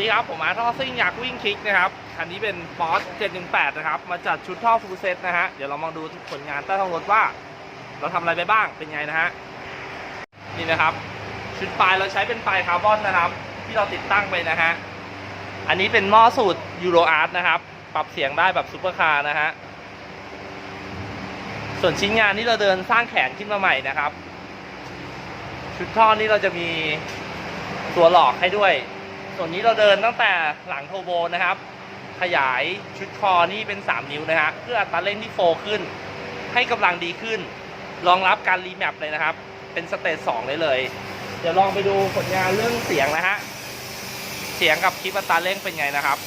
ดีครับ ผมาท่อซิ่งอยากวิ่งคลิกนะครับ คันนี้เป็นบอส718 นะครับ มาจัดชุดท่อฟูลเซตนะฮะ เดี๋ยวเรามาดูผลงานใต้ท้องรถว่า เราทำอะไรไปบ้างเป็นไงนะฮะ นี่นะครับ ชุดปลายเราใช้เป็นปลายคาร์บอนนะครับ ที่เราติดตั้งไปนะฮะ อันนี้เป็นหม้อสูตรยูโรอาร์ตนะครับ ปรับเสียงได้แบบซูเปอร์คาร์นะฮะ ส่วนชิ้นงานนี่เราเดินสร้างแขนขึ้นมาใหม่นะครับ ชุดท่อนี่เราจะมีตัวหลอกให้ด้วย ส่วนนี้เราเดินตั้งแต่หลังโทโบนะครับ ขยายชุดคอนี่เป็น 3 นิ้วนะฮะเพื่ออัตราเร่งที่โฟขึ้น ให้กำลังดีขึ้น รองรับการรีแมปเลยนะครับ เป็นสเตจ2เลยเลย เดี๋ยวลองไปดูผลงานเรื่องเสียงนะฮะเสียงกับคลิปอัตราเร่งเป็นไงนะครับ